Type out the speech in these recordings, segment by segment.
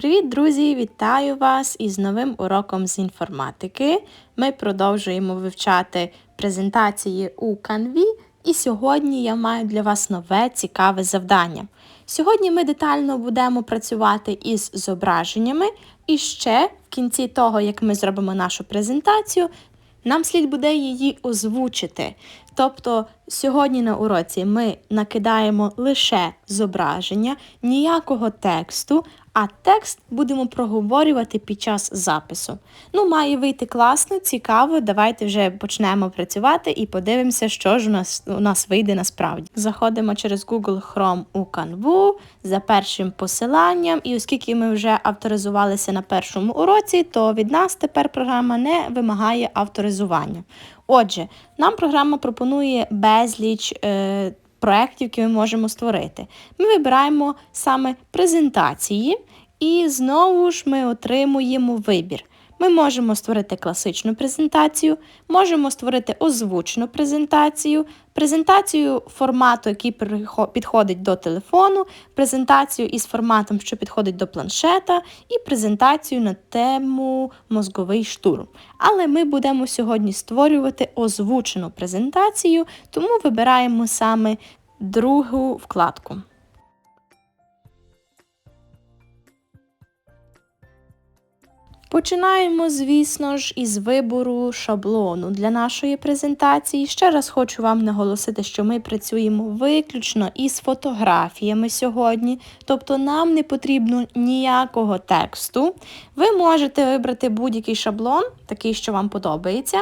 Привіт, друзі! Вітаю вас із новим уроком з інформатики. Ми продовжуємо вивчати презентації у Canvі, і сьогодні я маю для вас нове цікаве завдання. Сьогодні ми детально будемо працювати із зображеннями, і ще в кінці того, як ми зробимо нашу презентацію, нам слід буде її озвучити. Тобто сьогодні на уроці ми накидаємо лише зображення, ніякого тексту, а текст будемо проговорювати під час запису. Ну, має вийти класно, цікаво. Давайте вже почнемо працювати і подивимося, що ж у нас у нас вийде насправді. Заходимо через Google Chrome у Canva за першим посиланням, і оскільки ми вже авторизувалися на першому уроці, то від нас тепер програма не вимагає авторизування. Отже, нам програма пропонує безліч. Е, проєктів, які ми можемо створити. Ми вибираємо саме презентації, і знову ж ми отримуємо вибір. Ми можемо створити класичну презентацію, можемо створити озвучену презентацію, презентацію формату, який підходить до телефону, презентацію із форматом, що підходить до планшета, і презентацію на тему мозговий штурм. Але ми будемо сьогодні створювати озвучену презентацію, тому вибираємо саме другу вкладку. Починаємо, звісно ж, із вибору шаблону для нашої презентації. Ще раз хочу вам наголосити, що ми працюємо виключно із фотографіями сьогодні, тобто нам не потрібно ніякого тексту. Ви можете вибрати будь-який шаблон, такий, що вам подобається.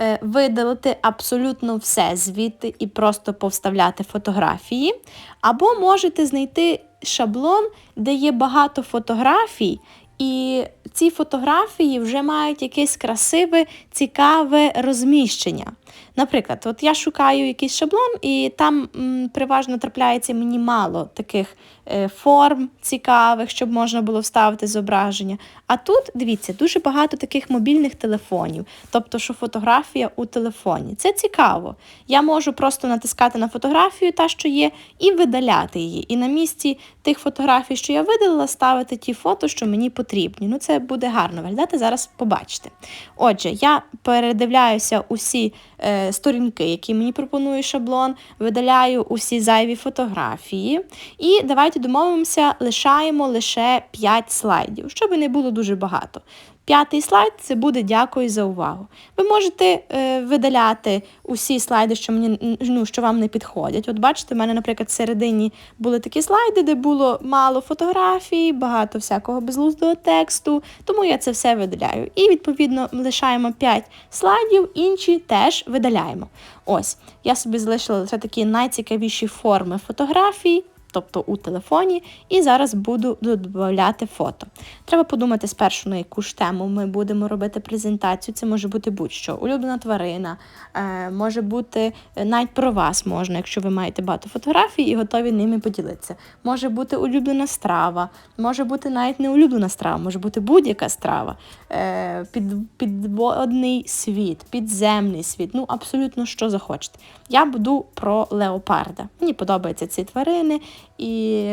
Е, видалити абсолютно все звідти і просто повставляти фотографії. Або можете знайти шаблон, де є багато фотографій, і ці фотографії вже мають якесь красиве, цікаве розміщення. Наприклад, от я шукаю якийсь шаблон, і там м, переважно трапляється мені мало таких е, форм цікавих, щоб можна було вставити зображення. А тут, дивіться, дуже багато таких мобільних телефонів, тобто, що фотографія у телефоні. Це цікаво. Я можу просто натискати на фотографію, та, що є, і видаляти її. І на місці тих фотографій, що я видалила, ставити ті фото, що мені потрібні. Ну, Це буде гарно виглядати, зараз побачите. Отже, я передивляюся усі. Е, сторінки, які мені пропонує шаблон, видаляю усі зайві фотографії. І давайте домовимося, лишаємо лише 5 слайдів, щоб не було дуже багато. П'ятий слайд це буде дякую за увагу. Ви можете е, видаляти усі слайди, що мені ну, що вам не підходять. От бачите, в мене, наприклад, всередині були такі слайди, де було мало фотографій, багато всякого безлуздого тексту, тому я це все видаляю. І, відповідно, лишаємо 5 слайдів, інші теж видаляємо. Ось, я собі залишила лише такі найцікавіші форми фотографій тобто у телефоні, і зараз буду додати фото. Треба подумати спершу, на яку ж тему ми будемо робити презентацію. Це може бути будь-що. Улюблена тварина, е, може бути е, навіть про вас можна, якщо ви маєте багато фотографій і готові ними поділитися. Може бути улюблена страва, може бути навіть не улюблена страва, може бути будь-яка страва, е, під, підводний світ, підземний світ, ну абсолютно що захочете. Я буду про леопарда. Мені подобаються ці тварини, і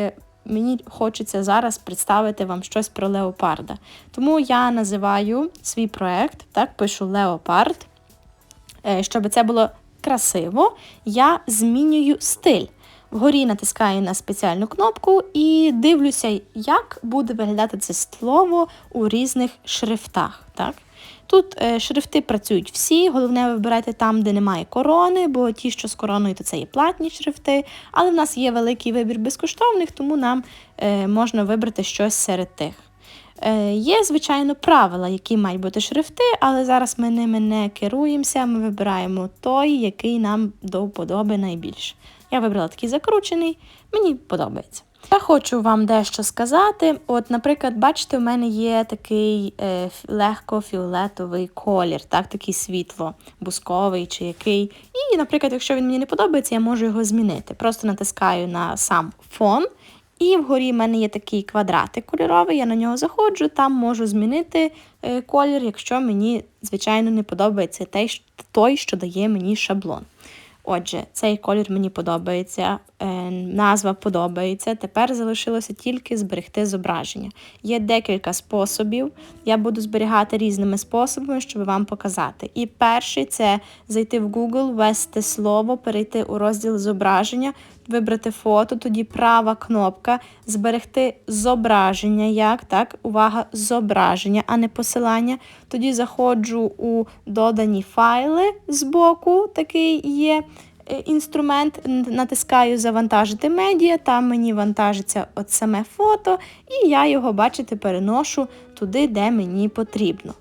мені хочеться зараз представити вам щось про леопарда. Тому я називаю свій проект, так, пишу леопард. Е, щоб це було красиво, я змінюю стиль. Вгорі натискаю на спеціальну кнопку і дивлюся, як буде виглядати це слово у різних шрифтах. Так? Тут е, шрифти працюють всі, головне вибирайте там, де немає корони, бо ті, що з короною, то це є платні шрифти. Але в нас є великий вибір безкоштовних, тому нам е, можна вибрати щось серед тих. Е, Є, звичайно, правила, які мають бути шрифти, але зараз ми ними не керуємося, ми вибираємо той, який нам до вподоби найбільше. Я вибрала такий закручений, мені подобається. Я хочу вам дещо сказати. От, Наприклад, бачите, у мене є такий е, легко фіолетовий колір, так, такий світло-бусковий чи який. І, наприклад, якщо він мені не подобається, я можу його змінити. Просто натискаю на сам фон. І вгорі в мене є такий квадратик кольоровий, я на нього заходжу, там можу змінити е, колір, якщо мені, звичайно, не подобається той, що дає мені шаблон. Отже, цей колір мені подобається назва подобається. Тепер залишилося тільки зберегти зображення. Є декілька способів. Я буду зберігати різними способами, щоб вам показати. І перший це зайти в Google, ввести слово, перейти у розділ зображення, вибрати фото, тоді права кнопка, зберегти зображення. Як так? Увага, зображення, а не посилання. Тоді заходжу у додані файли збоку, такий є. Е, інструмент, натискаю Завантажити медіа, там мені вантажиться от саме фото, і я його, бачите, переношу туди, де мені потрібно.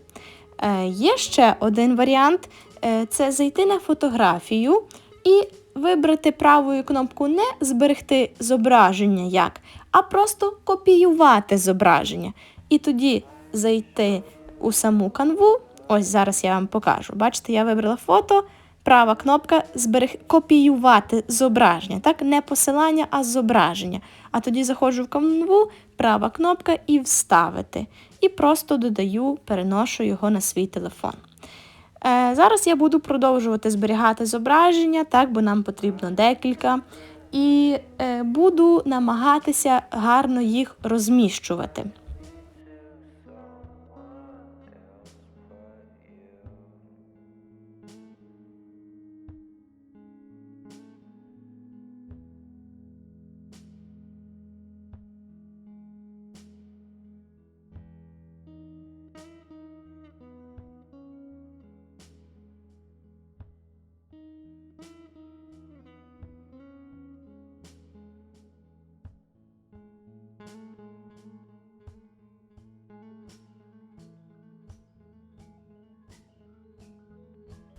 Е, Є ще один варіант е, це зайти на фотографію і вибрати правою кнопку не зберегти зображення, як, а просто копіювати зображення. І тоді зайти у саму канву. Ось зараз я вам покажу. Бачите, я вибрала фото права кнопка зберег... копіювати зображення. Так, не посилання, а зображення. А тоді заходжу в канву, права кнопка і вставити. І просто додаю, переношу його на свій телефон. Е, Зараз я буду продовжувати зберігати зображення, так, бо нам потрібно декілька. І е, буду намагатися гарно їх розміщувати.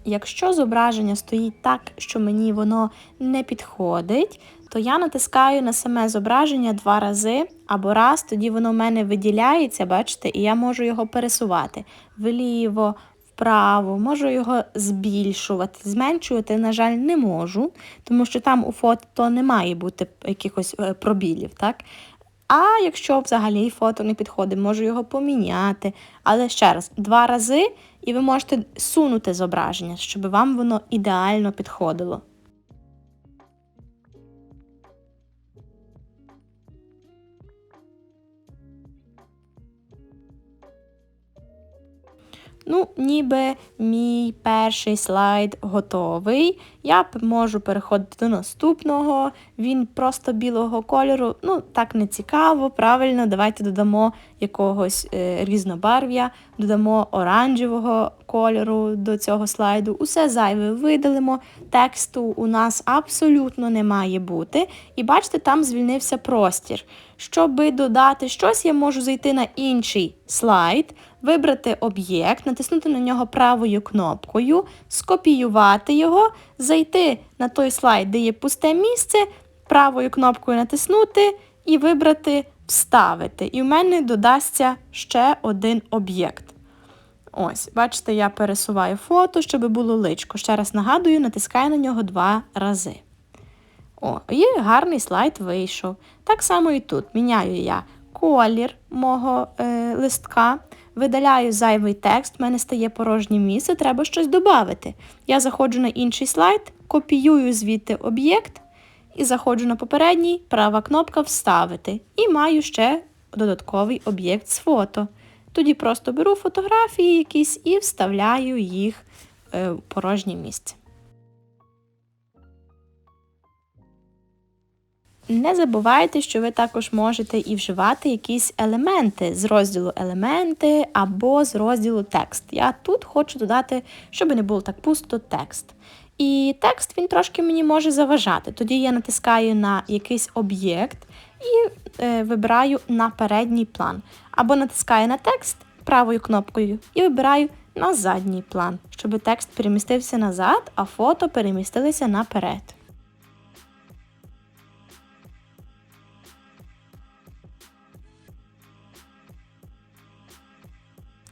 Якщо зображення стоїть так, що мені воно не підходить, то я натискаю на саме зображення два рази або раз, тоді воно в мене виділяється, бачите, і я можу його пересувати вліво, вправо, можу його збільшувати, зменшувати, на жаль, не можу, тому що там у фото не має бути якихось е, пробілів. так? А якщо взагалі фото не підходить, можу його поміняти. Але ще раз, два рази, і ви можете сунути зображення, щоб вам воно ідеально підходило. Ну, ніби мій перший слайд готовий. Я можу переходити до наступного. Він просто білого кольору. Ну, так не цікаво, правильно, давайте додамо якогось е, різнобарв'я, додамо оранжевого кольору до цього слайду. Усе зайве видалимо. Тексту у нас абсолютно не має бути. І бачите, там звільнився простір. Щоби додати щось, я можу зайти на інший слайд, вибрати об'єкт, натиснути на нього правою кнопкою, скопіювати його, зайти на той слайд, де є пусте місце, правою кнопкою натиснути і вибрати Вставити. І в мене додасться ще один об'єкт. Ось, бачите, я пересуваю фото, щоб було личко. Ще раз нагадую, натискаю на нього два рази. О, і гарний слайд вийшов. Так само і тут. Міняю я колір мого е, листка, видаляю зайвий текст, в мене стає порожнє місце, треба щось додати. Я заходжу на інший слайд, копіюю звідти об'єкт і заходжу на попередній, права кнопка Вставити. І маю ще додатковий об'єкт з фото. Тоді просто беру фотографії якісь і вставляю їх е, в порожнє місце. Не забувайте, що ви також можете і вживати якісь елементи з розділу елементи або з розділу текст. Я тут хочу додати, щоб не було так пусто текст. І текст він трошки мені може заважати. Тоді я натискаю на якийсь об'єкт і е, вибираю на передній план. Або натискаю на текст правою кнопкою і вибираю на задній план, щоб текст перемістився назад, а фото перемістилися наперед.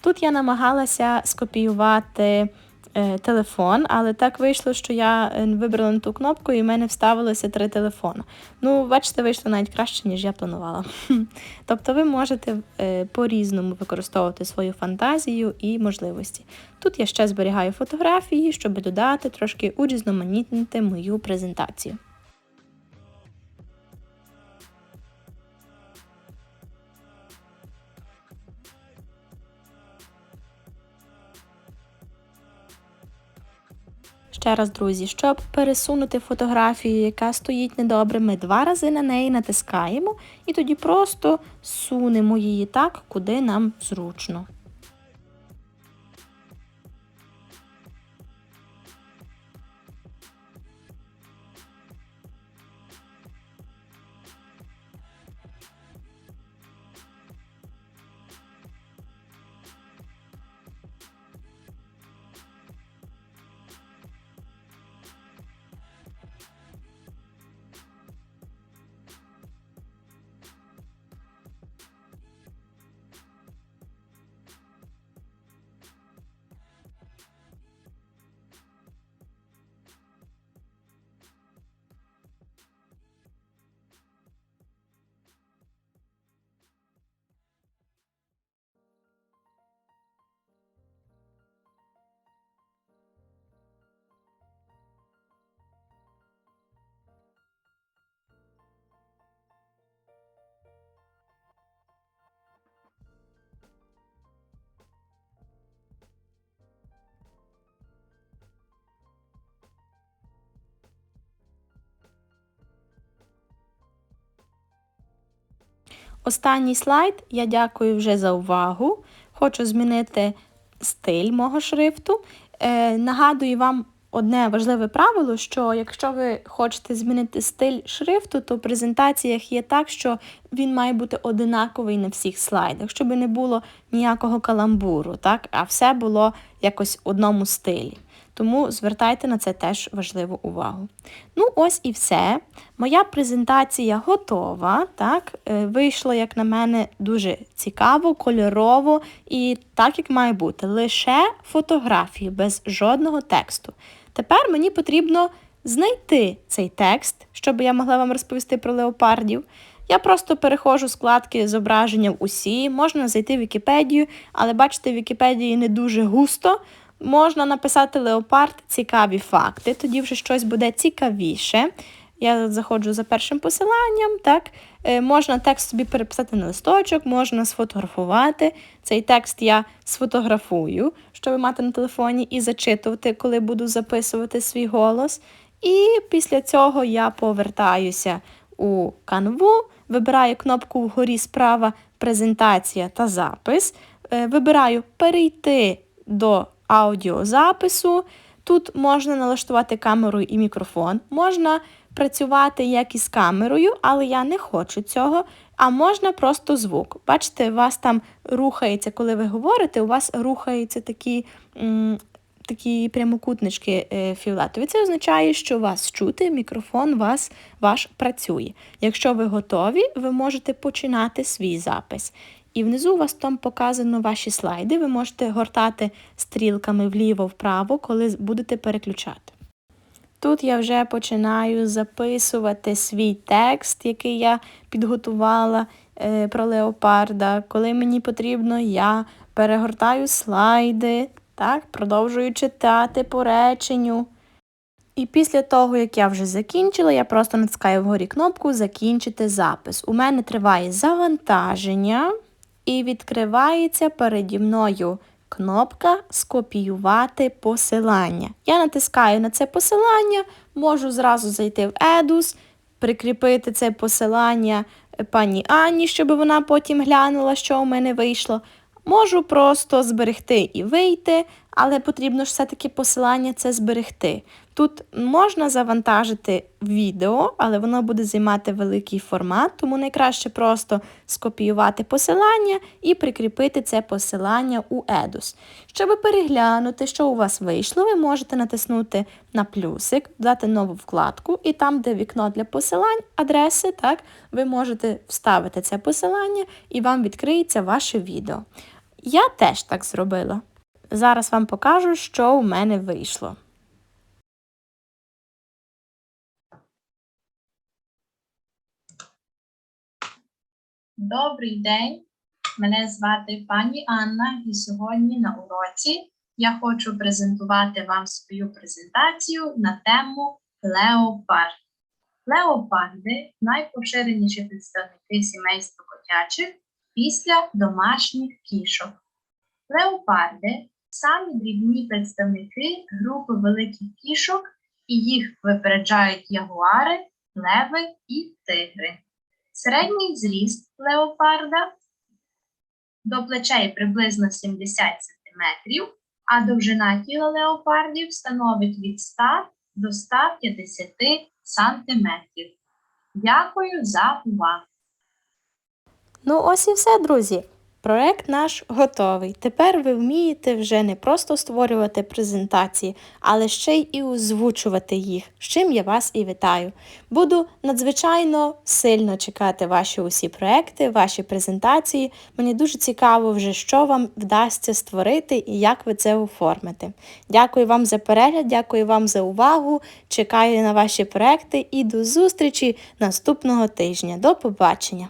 Тут я намагалася скопіювати е, телефон, але так вийшло, що я е, вибрала на ту кнопку і в мене вставилося три телефони. Ну, бачите, вийшло навіть краще, ніж я планувала. Тобто ви можете е, по-різному використовувати свою фантазію і можливості. Тут я ще зберігаю фотографії, щоб додати трошки урізноманітнити мою презентацію. Ще раз, друзі, щоб пересунути фотографію, яка стоїть недобре, ми два рази на неї натискаємо і тоді просто сунемо її так, куди нам зручно. Останній слайд. Я дякую вже за увагу. Хочу змінити стиль мого шрифту. Е, нагадую вам одне важливе правило, що якщо ви хочете змінити стиль шрифту, то в презентаціях є так, що він має бути одинаковий на всіх слайдах, щоб не було ніякого каламбуру, так? а все було якось в одному стилі. Тому звертайте на це теж важливу увагу. Ну, ось і все. Моя презентація готова. Так? Е, Вийшло, як на мене, дуже цікаво, кольорово і так, як має бути. Лише фотографії без жодного тексту. Тепер мені потрібно знайти цей текст, щоб я могла вам розповісти про леопардів. Я просто переходжу складки зображення в усі, можна зайти в Вікіпедію, але бачите, в Вікіпедії не дуже густо. Можна написати леопард цікаві факти, тоді вже щось буде цікавіше. Я заходжу за першим посиланням, так? Е, можна текст собі переписати на листочок, можна сфотографувати. Цей текст я сфотографую, щоб мати на телефоні і зачитувати, коли буду записувати свій голос. І після цього я повертаюся у канву, вибираю кнопку вгорі справа презентація та запис. Е, вибираю перейти до аудіозапису. Тут можна налаштувати камеру і мікрофон, можна працювати як із камерою, але я не хочу цього. А можна просто звук. Бачите, у вас там рухається, коли ви говорите, у вас рухаються такі такі прямокутнички е, фіолетові. Це означає, що вас чути, мікрофон вас, ваш працює. Якщо ви готові, ви можете починати свій запис. І внизу у вас там показано ваші слайди. Ви можете гортати стрілками вліво-вправо, коли будете переключати. Тут я вже починаю записувати свій текст, який я підготувала е, про леопарда. Коли мені потрібно, я перегортаю слайди, так, продовжую читати по реченню. І після того, як я вже закінчила, я просто натискаю вгорі кнопку Закінчити запис. У мене триває завантаження і відкривається переді мною кнопка Скопіювати посилання. Я натискаю на це посилання, можу зразу зайти в Edus, прикріпити це посилання пані Анні, щоб вона потім глянула, що у мене вийшло. Можу просто зберегти і вийти, але потрібно ж все-таки посилання це зберегти. Тут можна завантажити відео, але воно буде займати великий формат, тому найкраще просто скопіювати посилання і прикріпити це посилання у Edus. Щоб переглянути, що у вас вийшло, ви можете натиснути на плюсик, дати нову вкладку, і там, де вікно для посилань, адреси, так, ви можете вставити це посилання і вам відкриється ваше відео. Я теж так зробила. Зараз вам покажу, що у мене вийшло. Добрий день, мене звати пані Анна, і сьогодні на уроці я хочу презентувати вам свою презентацію на тему леопард. Леопарди найпоширеніші представники сімейства котячих після домашніх кішок. Леопарди самі дрібні представники групи великих кішок, і їх випереджають ягуари, леви і тигри. Середній зріст леопарда до плечей приблизно 70 см, а довжина тіла леопардів становить від 100 до 150 см. Дякую за увагу! Ну, ось і все, друзі. Проект наш готовий. Тепер ви вмієте вже не просто створювати презентації, але ще й і озвучувати їх, з чим я вас і вітаю. Буду надзвичайно сильно чекати ваші усі проекти, ваші презентації. Мені дуже цікаво вже, що вам вдасться створити і як ви це оформите. Дякую вам за перегляд, дякую вам за увагу. Чекаю на ваші проекти і до зустрічі наступного тижня. До побачення!